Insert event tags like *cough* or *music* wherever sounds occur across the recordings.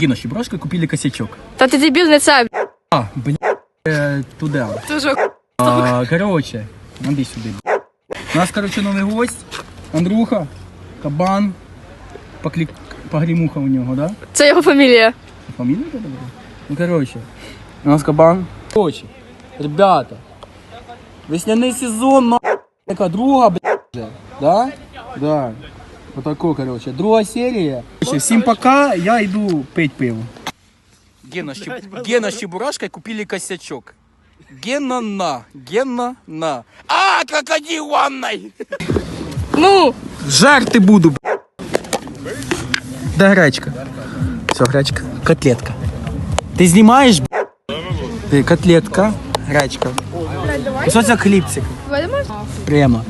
Гена с Чебурашкой купили косячок. Та ти дебіл не це. А, блин, э, туда. Дуже А, короче, иди сюда. У нас, короче, новый гость. Андрюха, кабан, поклик, погремуха у него, да? Це його фамілія. Фамилия это была? Ну, короче, у нас кабан. Короче, ребята, весняный сезон, на такая друга, блядь, же, да? Да. Вот такой, короче, другая серия. Короче, Всем пока, я иду пить пиво. Гена, с Чеб- Гена с Чебурашкой купили косячок. Гена на, Гена на. А, крокодил ванной! Ну, Жарти буду. б***ь. Да, гречка. Все, гречка. Котлетка. Ти знімаєш? б***ь? Ти котлетка, гречка. Кусочок хлібчик. Прямо.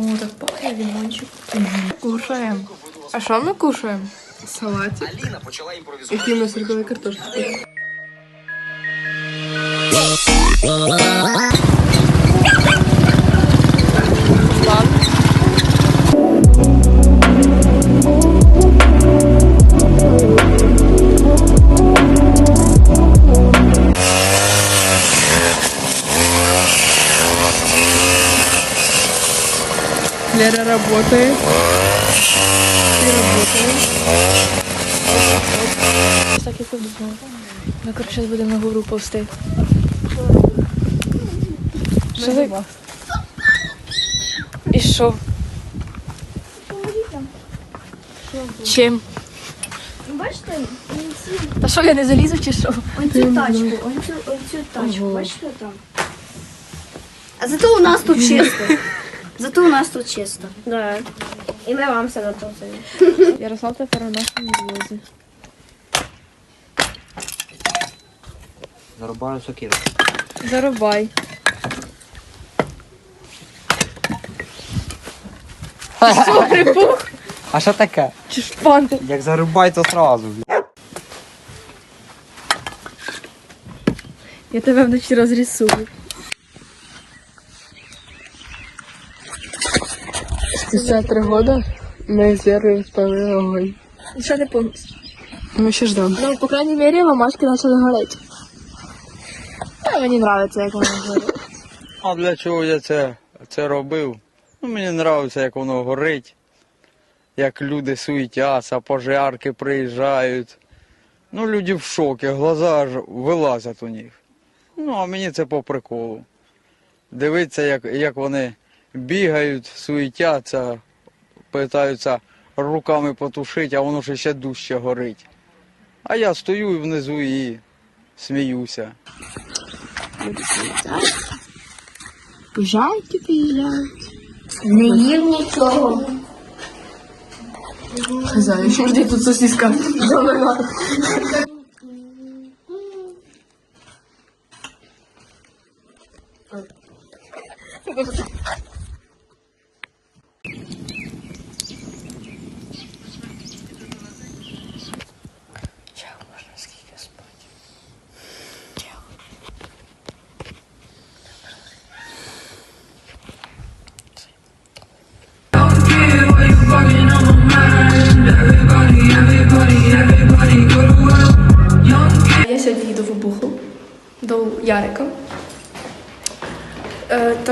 О, так пахне лимончик. Кушаємо. А що ми кушаємо? Салатик. Який ми сиркові картошки. Лера работает. Ты работаешь. Так як думала. Ми, коротше, будемо на гору повсти. Що ти? І що? Чим? Бачите, Та що, я не залізу чи що? оцю тачку, оцю, оцю тачку, бачите там? А зато у нас тут чисто. Зато у нас тут чисто. Да. І ми вам все натопили. *laughs* Ярослав тепер у нашому звозі. Зарубаю сокиру. Зарубай. Що, *laughs* припух? А що таке? Чи шпанти? Як зарубай, то сразу. Я тебе вночі розрисую. Спустя три года мы с Верой спалили огонь. Еще не полностью. Мы еще ждем. Ну, по крайней мере, ломашки начали гореть. А мені нравится, як вони горять. А для чого я це, це робив? Ну, мені подобається, як воно горить, як люди суетяться, пожарки приїжджають. Ну, люди в шокі, глаза аж вилазять у них. Ну, а мені це по приколу. Дивитися, як, як вони бігають, суетяться, питаються руками потушити, а воно ж ще дужче горить. А я стою внизу і сміюся. Пожайки приїжджають. Не їв нічого. Хазяїн, що ж тут сосиска? Я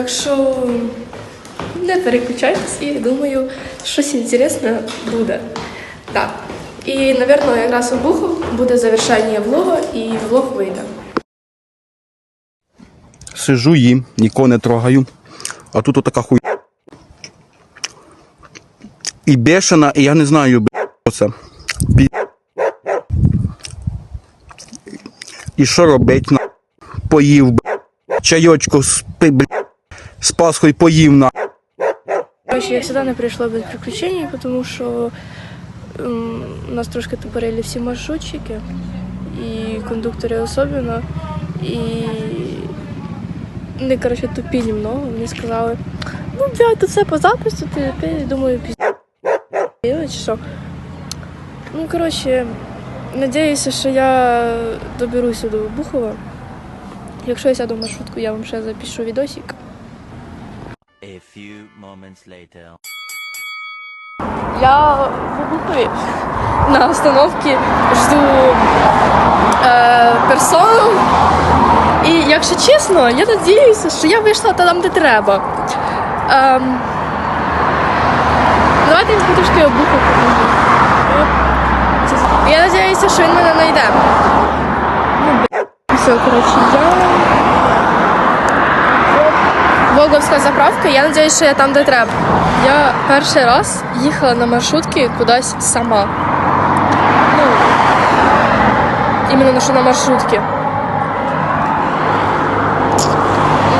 так що не переключайтесь і думаю, щось інтересне буде. Так. І, напевно, якраз Обуху буде завершення влога і влог вийде. Сижу їм, нікого не трогаю. А тут отака хуй. І бешена, і я не знаю, б**, що це. І що робить на поїв, б**, чайочку спи, б**, з Пасхою поїв на. Я сюда не прийшла без приключений, потому що у нас трошки тупорили всі маршрутчики, і кондуктори особливо. І вони, короче, тупі немного. Вони сказали, ну, блядь, тут все по запису, ти, ти думаю, пізніше, що. Ну, коротше, надіюся, що я доберуся до Бухова. Якщо я сяду в маршрутку, я вам ще запишу відосик. Few moments later. Я в Бухові на остановці жду е, персону. І якщо чесно, я надіюся, що я вийшла там, де треба. Ем, давайте я трошки обуху покажу. Я надіюся, що він мене знайде. Ну. Все, коротше, я. Волговська я сподіваюся, що я там, де треба. Я перший раз їхала на маршрутці кудись сама. Ну, іменно що на маршрутці.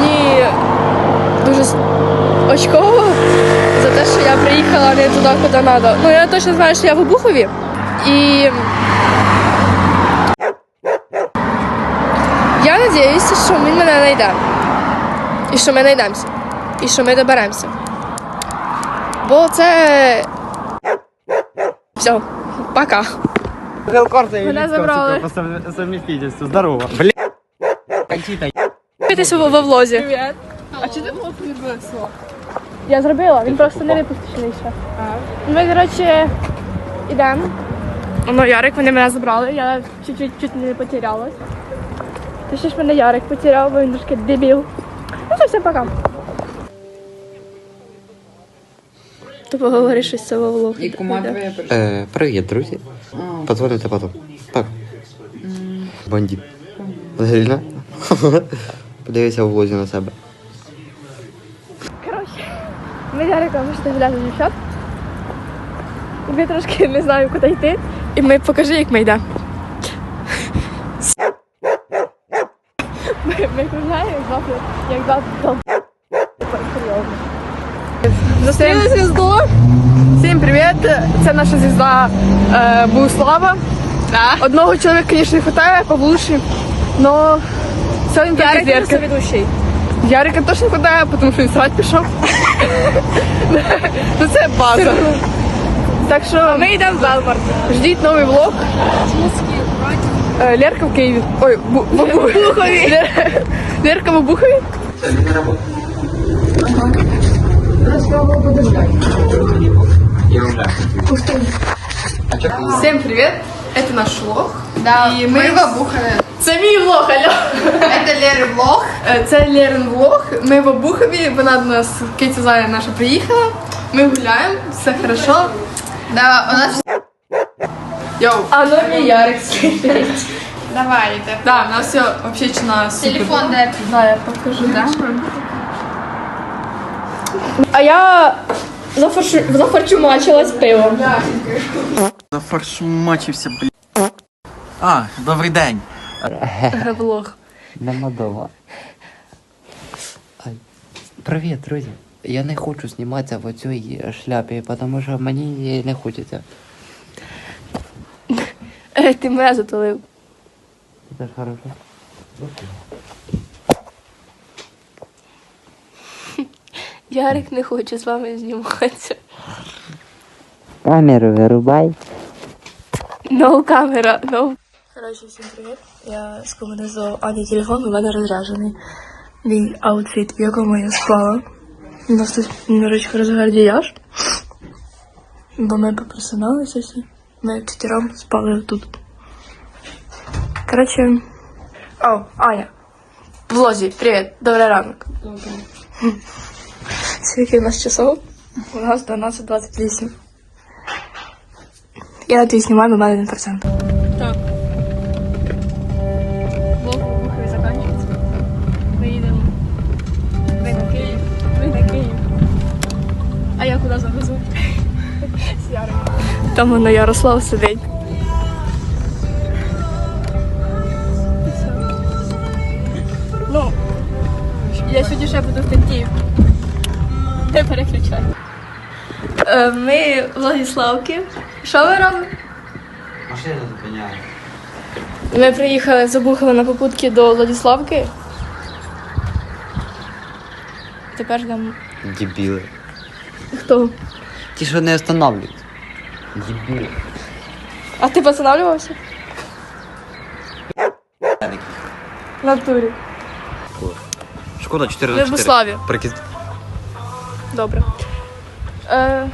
Мені дуже очково за те, що я приїхала не туди, куди треба. Ну, я точно знаю, що я в Обухові. І я сподіваюся, що він мене знайде. І що ми знайдемося. І що ми доберемося. Бо це. Все, пока. Мене забрали. По совместительству. Здорово. Бля. Кончита. Дивитися во, во влозі. Привіт. А чи ти не виписала? Я зробила, він просто не випущений ще. Ми, коротше, йдемо. Ну, Ярик, вони мене забрали, я чуть-чуть чуть не потерялась. Точніше, мене Ярик потеряв, бо він трошки дебіл. Ну, то все, пока. Ти поговориш щось з цього влогу. І кума твоя прийшла. Е, привіт, друзі. Подзвоните потім. Так. Бандит. Реально? *laughs* Подивися у влозі на себе. Ми з Яриком вийшли гуляти дівчат. І ми трошки не знаю, куди йти. І ми покажи, як ми йдемо. Ми, ми гуляємо, як два, як Серйозно. Зустріли звізду. Всім привіт! Це наша звізда е, Богуслава. Одного чоловіка, звісно, не вистачає, побольше. Но це він тільки зірка. ведущий. Ярика точно не хватає, тому що він срать пішов. *laughs* Ну це база. Так що ми йдемо в Белмарт. Ждіть новий влог. Е, Лерка в Києві. Ой, Бу- в Бухові. Лер- Лерка в Бухові. Всем привет! Это наш влог. Да, и мы, в Обухові. Це мій влог, алло. Це Лєри влог. Це Лерин влог. Ми в Обухові. Вона до нас Китя Зая наша приїхала. Ми гуляємо, все хорошо. Да, у нас Йоу. А ну мій Ярик стоїть. давайте. Да, у нас все вообще чина супер. Телефон де? Да, я покажу, да. А я зафаршу... зафарчумачилась пивом. Зафаршмачився, блядь. А, добрий день. Влог. Нема дома. Привіт, друзі. Я не хочу зніматися в цій шляпі, тому що мені не хочеться. Е, Ти мене затулив. Це ж хорошо. Ярик не хоче з вами зніматися. Камеру вирубай. No камера, no. Коротше, всім привіт. Я скомунізував Ані телефон, у мене розряджений. Мій аутфіт, в якому я спала. У нас тут немножечко розгардіяж. Бо ми попросиналися всі. Ми чотирьом спали тут. Коротше. О, Аня. В лозі, привіт, добрий ранок. *laughs* Скільки у нас часов? У нас 12.28. Я надеюсь, снимаю, мы 1%. Так. Влог в Бухові закінчується. Ми їдемо. Ви на Київ. Ви на Київ. А я куди завезу? З Ярою. Там воно Ярослав сидить. Ну, я сьогодні ще буду в переключай. Е, Ми Владиславки. Що ви робите? Машина зупиняє. Ми приїхали з Обухова на попутки до Владиславки. Тепер там Дебіли. хто? Ті, що не останавливають. Дебіли. А ти постанавливався? В натурі. Шкода 4 В Любославі. Прикид. Добре. Е,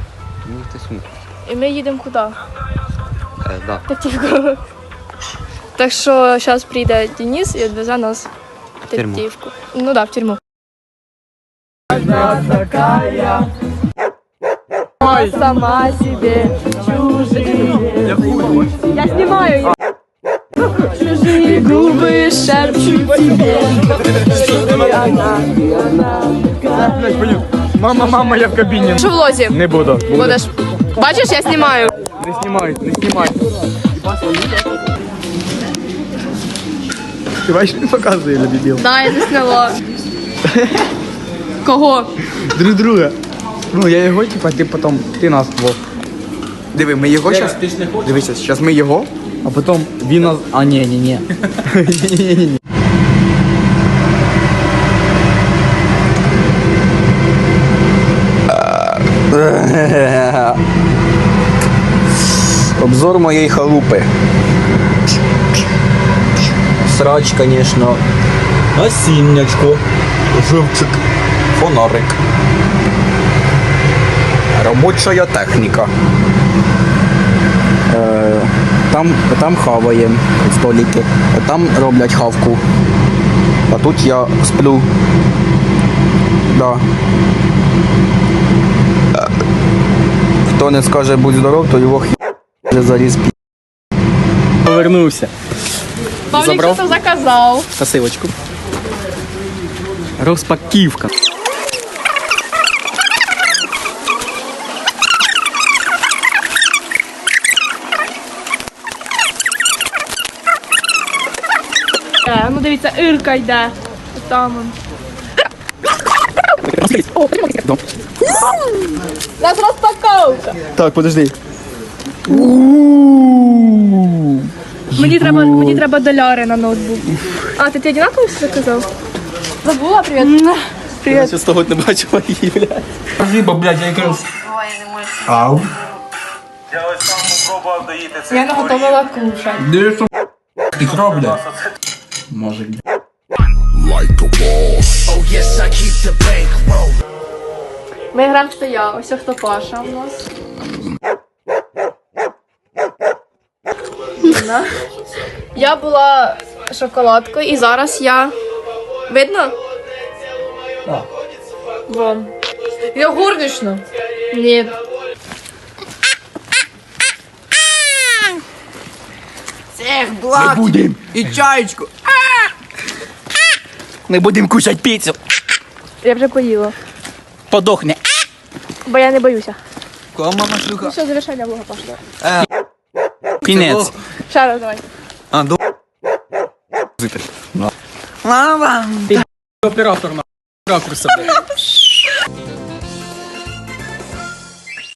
Ну, ти сумка. і ми їдемо куди? Е, да. Тетівку. Так що зараз прийде Денис і відвезе нас в тюрму. Тетівку. Ну так, да, в тюрму. Сама себе чужие. Я снимаю. Чужие губы шепчут тебе. что ты она, она. Мама, мама, я в кабіні. Що в лозі? Не буду. Будеш. Бачиш, я знімаю. Не знімай, не знімай. Ти бачиш, не показує на дебіл. Да, я засняла. Кого? Друг друга. Ну, я його, типа, ти потім, ти нас двох. Диви, ми його зараз. Дивися, зараз ми його, а потім він нас. А, ні, ні, ні. *laughs* Ні, ні, ні. Обзор моєї халупи. Срач, конечно. Насіннячко. Живчик. Фонарик. Робоча техніка. Е, там, там хаваємо столики. Там роблять хавку. А тут я сплю. Да. Е, Хто не скаже будь здоров, то його хі заріз пі. Повернувся. Павлік Забрав? що заказав. Посилочку. Розпаківка. Е, ну дивіться, Ірка йде. Там. он. Нас розпаковка. Так, подожди. Мені треба, мені треба доляри на ноутбук. А, ти ти одинаково все заказав? Забула, привіт. Я ще з того не бачила її, блядь. Спасибо, блядь, я якраз. Ау. Я наготовила кушать. Де що ти роблять? Може, блядь. Ми граємо хто я, ось хто Паша у нас. Да. Я була шоколадкою і зараз я. Видно? Так. Вон. Я горнична. Ні. Ми будем. І чаєчку. Ми будемо кушати піцу. Я вже поїла. Подохне. Бо я не боюся. Кого мама шлюха? Ну все, завершення блога Паша. Кінець. Ще раз давай. А, до... Мама. Ти оператор на ракурса, блядь.